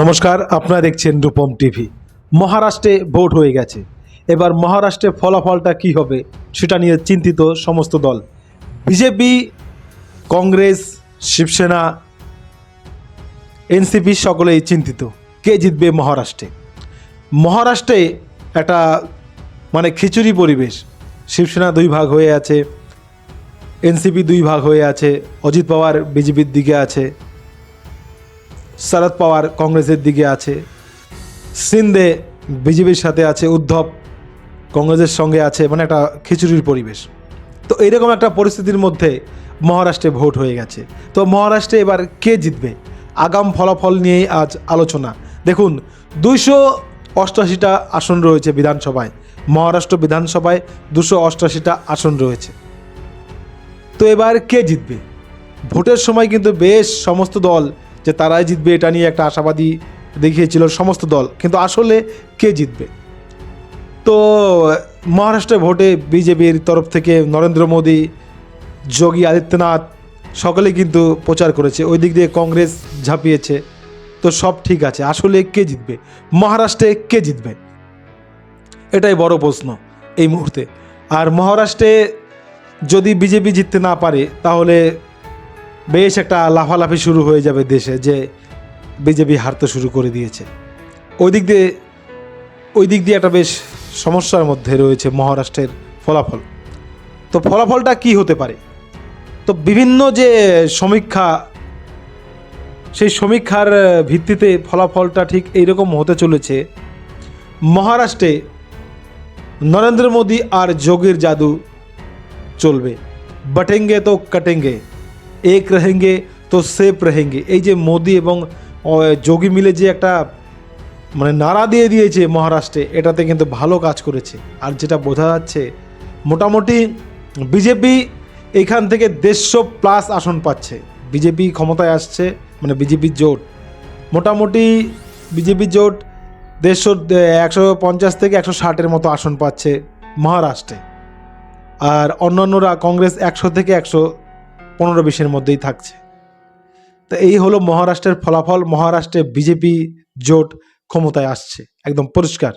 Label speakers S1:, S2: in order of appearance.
S1: নমস্কার, আপনারা দেখছেন রূপম টিভি। মহারাষ্ট্রে ভোট হয়ে গেছে। এবার মহারাষ্ট্রে ফলাফলটা কি হবে সেটা নিয়ে চিন্তিত সমস্ত দল। বিজেপি, কংগ্রেস, শিবসেনা, এনসিপি সকলেই চিন্তিত। কে জিতবে মহারাষ্ট্রে? মহারাষ্ট্রে একটা মানে খিচুড়ি পরিবেশ। শিবসেনা দুই ভাগ হয়ে আছে, এনসিপি দুই ভাগ হয়ে আছে, অজিত পাওয়ার বিজেপির দিকে আছে। শরদ পাওয়ার কংগ্রেসের দিকে আছে। সিন্দে বিজেপির সাথে আছে উদ্ধব, কংগ্রেসের সঙ্গে আছে মানে একটা খিচুড়ির পরিবেশ। তো এইরকম একটা পরিস্থিতির মধ্যে মহারাষ্ট্রে ভোট হয়ে গেছে। তো মহারাষ্ট্রে এবার কে জিতবে? আগাম ফলাফল নিয়েই আজ আলোচনা। দেখুন, দুইশো অষ্টাশিটা আসন রয়েছে বিধানসভায়। মহারাষ্ট্র বিধানসভায় দুশো অষ্টাশিটা আসন রয়েছে। তো এবার কে জিতবে? ভোটের সময় কিন্তু বেশ সমস্ত দল যে তারাই জিতবে এটা নিয়ে একটা আশাবাদী দেখিয়েছিল সমস্ত দল। কিন্তু আসলে কে জিতবে? তো মহারাষ্ট্রে ভোটে বিজেপির তরফ থেকে নরেন্দ্র মোদী, যোগী আদিত্যনাথ সকলেই কিন্তু প্রচার করেছে। ওই দিক দিয়ে কংগ্রেস ঝাঁপিয়েছে। তো সব ঠিক আছে। আসলে কে জিতবে? মহারাষ্ট্রে কে জিতবে? এটাই বড় প্রশ্ন এই মুহূর্তে। আর মহারাষ্ট্রে যদি বিজেপি জিততে না পারে, তাহলে বেশ একটা লাফালাফি শুরু হয়ে যাবে দেশে, যে বিজেপি হারতে শুরু করে দিয়েছে। ওই দিক দিয়ে ওই দিক দিয়ে একটা বেশ সমস্যার মধ্যে রয়েছে মহারাষ্ট্রের ফলাফল। তো ফলাফলটা কি হতে পারে? তো বিভিন্ন যে সমীক্ষা, সেই সমীক্ষার ভিত্তিতে ফলাফলটা ঠিক এইরকম হতে চলেছে। মহারাষ্ট্রে নরেন্দ্র মোদী আর যোগীর জাদু চলবে। বটেঙ্গে তো কাটেঙ্গে। এক রহেঙ্গে, তো সেফ রহেঙ্গে। এই যে মোদি এবং যোগী মিলে যে একটা মানে নাড়া দিয়ে দিয়েছে মহারাষ্ট্রে, এটাতে কিন্তু ভালো কাজ করেছে। আর যেটা বোঝা যাচ্ছে, মোটামুটি বিজেপি এখান থেকে দেড়শো প্লাস আসন পাচ্ছে। বিজেপি ক্ষমতায় আসছে মানে বিজেপির জোট। মোটামুটি বিজেপি জোট দেড়শো, একশো পঞ্চাশ থেকে একশো ষাটের মতো আসন পাচ্ছে মহারাষ্ট্রে। আর অন্যান্যরা, কংগ্রেস একশো থেকে একশো পনেরো বিশের মধ্যেই থাকছে। তো এই হলো মহারাষ্ট্রের ফলাফল, মহারাষ্ট্রে বিজেপি জোট ক্ষমতায় আসছে, একদম পরিষ্কার।